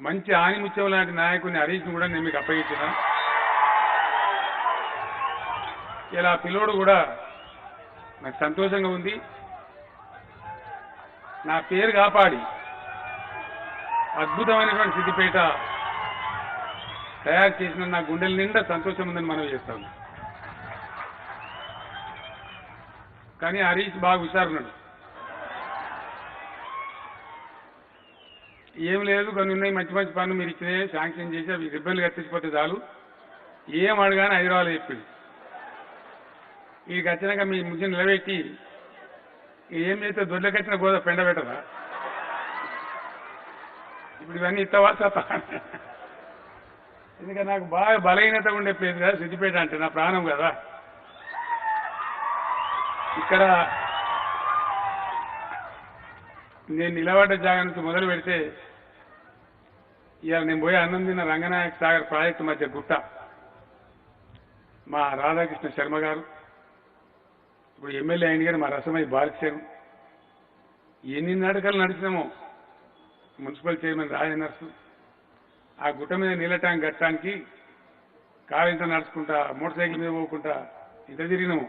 మంచి ఆనిముత్యం లాంటి నాయకుడిని హరీష్ కూడా నేను మీకు అప్పగించిన. ఇలా పిల్లోడు కూడా నాకు సంతోషంగా ఉంది. నా పేరు కాపాడి. అద్భుతమైనటువంటి సిద్దిపేట తయారు చేసిన నా గుండెల నిండా సంతోషం ఉందని మనం చేస్తాను కానీ హరీష్ బాగా హుషారున్నాడు. ఏం లేదు కొన్ని ఉన్నాయి మంచి మంచి పనులు మీరు ఇచ్చినాయి శాంక్షన్ చేసి అవి రిబ్బన్లు కట్టించిపోతే చాలు. ఏం అడగానే హైదరాబాద్ చెప్పింది. వీడికి వచ్చినాక మీ ముద్దు నిలబెట్టి ఏం చేస్తే దొడ్లకి వచ్చిన గోద పెండ పెట్టదా ఇప్పుడు ఇవన్నీ ఇస్తావా సత్తా ఎందుకంటే నాకు బాగా బలహీనత ఉండే ప్లేస్ కదా సిద్దిపేట అంటే నా ప్రాణం కదా. ఇక్కడ నేను నిలబడ్డ జాగా నుంచి మొదలు పెడితే ఇవాళ నేను పోయి అన్నం రంగనాయక సాగర్ ప్రాజెక్టు మధ్య గుట్ట. మా రాధాకృష్ణ శర్మ గారు ఇప్పుడు ఎమ్మెల్యే అయిన కానీ మా రసమై బాలకిశారు ఎన్ని నడకలు నడిచినామో మున్సిపల్ చైర్మన్ రాజ నర్సు. ఆ గుట్ట మీద నీళ్ళ ట్యాంక్ కట్టడానికి కారు ఇంత నడుచుకుంటా మోటార్ సైకిల్ మీద పోకుండా ఇంత తిరిగినాము.